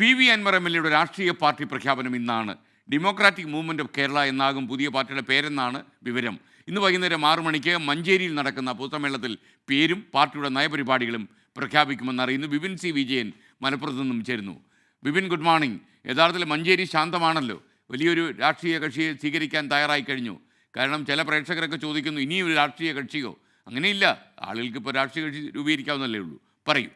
P V Anvar M L എയുടെ രാഷ്ട്രീയ party പ്രഖ്യാപനം ഇന്നാണ്. ഡെമോക്രാറ്റിക് മൂവ്മെന്റ് ഓഫ് കേരള എന്നാകും പുതിയ പാർട്ടിയുടെ പേരെന്നാണ് വിവരം. ഇന്ന് വൈകുന്നേരം ആറു മണിക്ക് മഞ്ചേരിയിൽ നടക്കുന്ന പൊതുസമ്മേളനത്തിൽ പേരും പാർട്ടിയുടെ നയപരിപാടികളും പ്രഖ്യാപിക്കുമെന്ന് അറിയുന്നു ബിപിൻ സി വിജയൻ മലപ്പുറത്ത് നിന്നും ചേരുന്നു. ബിപിൻ ഗുഡ് മോർണിംഗ് യഥാർത്ഥത്തിൽ മഞ്ചേരി ശാന്തമാണല്ലോ. വലിയൊരു രാഷ്ട്രീയ കക്ഷിയെ സ്വീകരിക്കാൻ തയ്യാറായി കഴിഞ്ഞു. കാരണം ചില പ്രേക്ഷകരൊക്കെ ചോദിക്കുന്നു ഇനിയൊരു രാഷ്ട്രീയ കക്ഷിയോ? അങ്ങനെയില്ല. ആളുകൾക്ക് ഇപ്പോൾ രാഷ്ട്രീയ കക്ഷി രൂപീകരിക്കാവുന്നല്ലേ ഉള്ളൂ. പറയൂ.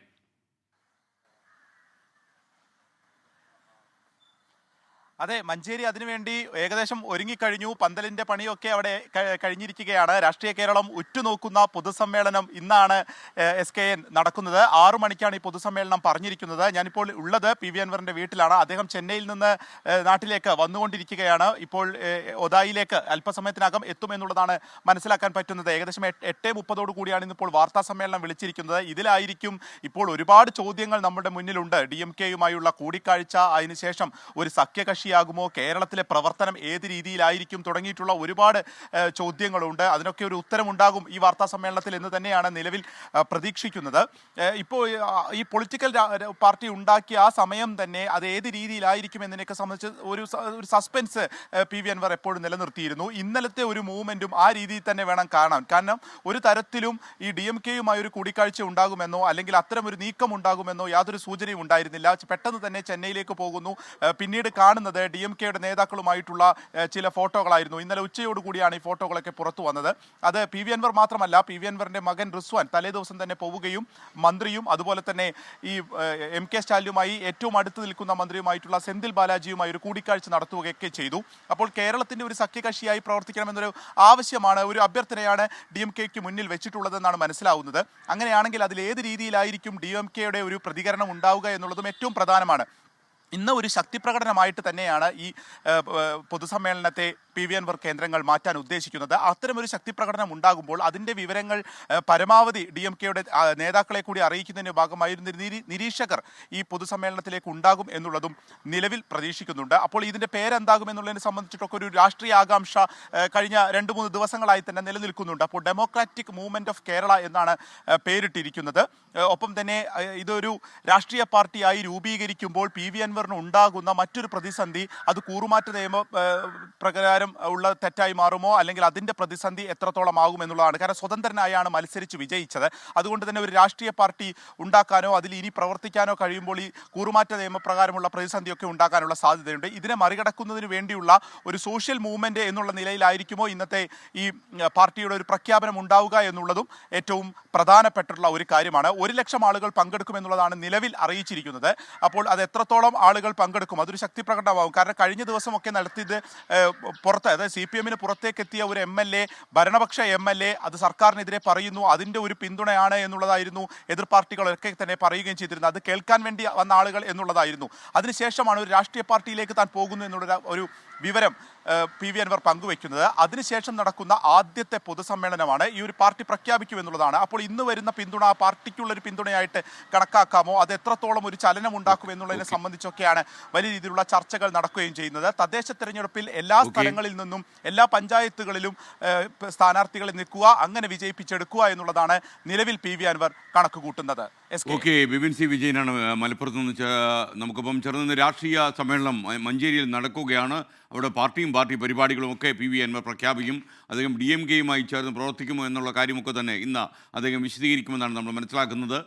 അതെ മഞ്ചേരി അതിനുവേണ്ടി ഏകദേശം ഒരുങ്ങിക്കഴിഞ്ഞു. പന്തലിന്റെ പണിയൊക്കെ അവിടെ കഴിഞ്ഞിരിക്കുകയാണ്. രാഷ്ട്രീയ കേരളം ഉറ്റുനോക്കുന്ന പൊതുസമ്മേളനം ഇന്നാണ് എസ് കെ എൻ നടക്കുന്നത്. ആറു മണിക്കാണ് ഈ പൊതുസമ്മേളനം പറഞ്ഞിരിക്കുന്നത്. ഞാനിപ്പോൾ ഉള്ളത് പി വി അൻവറിന്റെ വീട്ടിലാണ്. അദ്ദേഹം ചെന്നൈയിൽ നിന്ന് നാട്ടിലേക്ക് വന്നുകൊണ്ടിരിക്കുകയാണ്. ഇപ്പോൾ ഒതായിലേക്ക് അല്പസമയത്തിനകം എത്തുമെന്നുള്ളതാണ് മനസ്സിലാക്കാൻ പറ്റുന്നത്. ഏകദേശം എട്ട് മുപ്പതോടു കൂടിയാണ് ഇന്നിപ്പോൾ വാർത്താ സമ്മേളനം വിളിച്ചിരിക്കുന്നത്. ഇതിലായിരിക്കും ഇപ്പോൾ ഒരുപാട് ചോദ്യങ്ങൾ നമ്മുടെ മുന്നിലുണ്ട്. ഡി എം കെയുമായുള്ള കൂടിക്കാഴ്ച അതിനുശേഷം ഒരു സഖ്യകക്ഷിയാകുമോ കേരളത്തിലെ പ്രവർത്തനം ഏത് രീതിയിലായിരിക്കും തുടങ്ങിയിട്ടുള്ള ഒരുപാട് ചോദ്യങ്ങളുണ്ട്. അതിനൊക്കെ ഒരു ഉത്തരമുണ്ടാകും ഈ വാർത്താ സമ്മേളനത്തിൽ എന്ന് തന്നെയാണ് നിലവിൽ പ്രതീക്ഷിക്കുന്നത്. ഇപ്പോൾ ഈ പൊളിറ്റിക്കൽ പാർട്ടി ഉണ്ടാക്കിയ ആ സമയം തന്നെ അത് ഏത് രീതിയിലായിരിക്കും എന്നതിനൊക്കെ സംബന്ധിച്ച് ഒരു ഒരു സസ്പെൻസ് പി വി അൻവർ എപ്പോഴും നിലനിർത്തിയിരുന്നു. ഇന്നലത്തെ ഒരു മൂവ്മെന്റും ആ രീതിയിൽ തന്നെ വേണം കാണാൻ. കാരണം ഒരു തരത്തിലും ഈ ഡി എം കെയുമായി ഒരു കൂടിക്കാഴ്ച ഉണ്ടാകുമെന്നോ അല്ലെങ്കിൽ അത്തരം ഒരു നീക്കം ഉണ്ടാകുമെന്നോ യാതൊരു സൂചനയും ഉണ്ടായിരുന്നില്ല. പെട്ടെന്ന് തന്നെ ചെന്നൈയിലേക്ക് പോകുന്നു. പിന്നീട് കാണുന്നത് ഡി എം കെയുടെ നേതാക്കളുമായിട്ടുള്ള ചില ഫോട്ടോകളായിരുന്നു. ഇന്നലെ ഉച്ചയോടുകൂടിയാണ് ഈ ഫോട്ടോകളൊക്കെ പുറത്തു വന്നത്. അത് പി വി അൻവർ മാത്രമല്ല പി വി അൻവറിന്റെ മകൻ റിസ്വാൻ തലേ ദിവസം തന്നെ പോവുകയും മന്ത്രിയും അതുപോലെ തന്നെ ഈ എം കെ സ്റ്റാലിനുമായി ഏറ്റവും അടുത്ത് നിൽക്കുന്ന മന്ത്രിയുമായിട്ടുള്ള സെന്തിൽ ബാലാജിയുമായി ഒരു കൂടിക്കാഴ്ച നടത്തുകയൊക്കെ ചെയ്തു. അപ്പോൾ കേരളത്തിന്റെ ഒരു സഖ്യകക്ഷിയായി പ്രവർത്തിക്കണമെന്നൊരു ആവശ്യമാണ് ഒരു അഭ്യർത്ഥനയാണ് ഡി എം കെക്ക് മുന്നിൽ വെച്ചിട്ടുള്ളതെന്നാണ് മനസ്സിലാവുന്നത്. അങ്ങനെയാണെങ്കിൽ അതിൽ ഏത് രീതിയിലായിരിക്കും ഡി എം കെയുടെ ഒരു പ്രതികരണം ഉണ്ടാവുക എന്നുള്ളതും ഏറ്റവും പ്രധാനമാണ്. ഇന്ന് ഒരു ശക്തി പ്രകടനമായിട്ട് തന്നെയാണ് ഈ പൊതുസമ്മേളനത്തെ പി വി അൻവർ കേന്ദ്രങ്ങൾ മാറ്റാൻ ഉദ്ദേശിക്കുന്നത്. അത്തരമൊരു ശക്തി പ്രകടനം ഉണ്ടാകുമ്പോൾ അതിന്റെ വിവരങ്ങൾ പരമാവധി ഡി എം കെയുടെ നേതാക്കളെ കൂടി അറിയിക്കുന്നതിന്റെ ഭാഗമായി നിരീക്ഷകർ ഈ പൊതുസമ്മേളനത്തിലേക്ക് ഉണ്ടാകും എന്നുള്ളതും നിലവിൽ പ്രതീക്ഷിക്കുന്നുണ്ട്. അപ്പോൾ ഇതിന്റെ പേരെന്താകും എന്നുള്ളതിനെ സംബന്ധിച്ചിട്ടൊക്കെ ഒരു രാഷ്ട്രീയ ആകാംക്ഷ കഴിഞ്ഞ രണ്ട് മൂന്ന് ദിവസങ്ങളായി തന്നെ നിലനിൽക്കുന്നുണ്ട്. അപ്പോൾ ഡെമോക്രാറ്റിക് മൂവ്മെന്റ് ഓഫ് കേരള എന്നാണ് പേരിട്ടിരിക്കുന്നത്. ഒപ്പം തന്നെ ഇതൊരു രാഷ്ട്രീയ പാർട്ടിയായി രൂപീകരിക്കുമ്പോൾ പി വി അൻവറിന് ഉണ്ടാകുന്ന മറ്റൊരു പ്രതിസന്ധി അത് കൂറുമാറ്റ നിയമ ഏഹ്, പ്രകാരം ഉള്ള തെറ്റായി മാറുമോ? അല്ലെങ്കിൽ അതിന്റെ പ്രതിസന്ധി എത്രത്തോളം ആകും എന്നുള്ളതാണ്. കാരണം സ്വതന്ത്രനായാണ് മത്സരിച്ച് വിജയിച്ചത്. അതുകൊണ്ട് തന്നെ ഒരു രാഷ്ട്രീയ പാർട്ടി ഉണ്ടാക്കാനോ അതിൽ ഇനി പ്രവർത്തിക്കാനോ കഴിയുമ്പോൾ ഈ കൂറുമാറ്റ നിയമപ്രകാരമുള്ള പ്രതിസന്ധിയൊക്കെ ഉണ്ടാക്കാനുള്ള സാധ്യതയുണ്ട്. ഇതിനെ മറികടക്കുന്നതിന് വേണ്ടിയുള്ള ഒരു സോഷ്യൽ മൂവ്മെന്റ് എന്നുള്ള നിലയിലായിരിക്കുമോ ഇന്നത്തെ ഈ പാർട്ടിയുടെ ഒരു പ്രഖ്യാപനം ഉണ്ടാവുക എന്നുള്ളതും ഏറ്റവും പ്രധാനപ്പെട്ടിട്ടുള്ള ഒരു കാര്യമാണ്. ഒരു ലക്ഷം ആളുകൾ പങ്കെടുക്കും എന്നുള്ളതാണ് നിലവിൽ അറിയിച്ചിരിക്കുന്നത്. അപ്പോൾ അത് എത്രത്തോളം ആളുകൾ പങ്കെടുക്കും? അതൊരു ശക്തി പ്രകടനമാകും കാരണം കഴിഞ്ഞ ദിവസമൊക്കെ നടത്തിയത് പുറത്ത് അതായത് സി പി എമ്മിന് പുറത്തേക്ക് എത്തിയ ഒരു എം എൽ എ ഭരണപക്ഷ എം എൽ എ അത് സർക്കാരിനെതിരെ പറയുന്നു അതിന്റെ ഒരു പിന്തുണയാണ് എന്നുള്ളതായിരുന്നു എതിർ പാർട്ടികളൊക്കെ തന്നെ പറയുകയും ചെയ്തിരുന്നത്. അത് കേൾക്കാൻ വേണ്ടി വന്ന ആളുകൾ എന്നുള്ളതായിരുന്നു. അതിനുശേഷമാണ് ഒരു രാഷ്ട്രീയ പാർട്ടിയിലേക്ക് താൻ പോകുന്നു എന്നുള്ള ഒരു വിവരം പി വി അൻവർ പങ്കുവയ്ക്കുന്നത്. അതിനുശേഷം നടക്കുന്ന ആദ്യത്തെ പൊതുസമ്മേളനമാണ്. ഈ ഒരു പാർട്ടി പ്രഖ്യാപിക്കും എന്നുള്ളതാണ്. അപ്പോൾ ഇന്ന് വരുന്ന പിന്തുണ ആ പാർട്ടിക്കുള്ള ഒരു പിന്തുണയായിട്ട് കണക്കാക്കാമോ? അത് എത്രത്തോളം ഒരു ചലനം ഉണ്ടാക്കും എന്നുള്ളതിനെ സംബന്ധിച്ചൊക്കെയാണ് വലിയ രീതിയിലുള്ള ചർച്ചകൾ നടക്കുകയും ചെയ്യുന്നത്. തദ്ദേശ തെരഞ്ഞെടുപ്പിൽ എല്ലാ. സ്ഥലങ്ങളിൽ നിന്നും എല്ലാ പഞ്ചായത്തുകളിലും സ്ഥാനാർത്ഥികളെ നിൽക്കുക അങ്ങനെ വിജയിപ്പിച്ചെടുക്കുക എന്നുള്ളതാണ് നിലവിൽ പി വി അൻവർ കണക്ക് കൂട്ടുന്നത് S K. Okay Bipin C വിജയനാണ് മലപ്പുറത്ത് നിന്ന് നമുക്കിപ്പം ചേർന്ന് രാഷ്ട്രീയ സമ്മേളനം മഞ്ചേരിയിൽ നടക്കുകയാണ്. അവിടെ പാർട്ടിയും പാർട്ടി പരിപാടികളും ഒക്കെ പി വി അൻവർ പ്രഖ്യാപിക്കും. അദ്ദേഹം ഡി എം കെയുമായി ചേർന്ന് പ്രവർത്തിക്കുമോ എന്നുള്ള കാര്യമൊക്കെ തന്നെ ഇന്ന് അദ്ദേഹം വിശദീകരിക്കുമെന്നാണ് നമ്മൾ മനസ്സിലാക്കുന്നത്.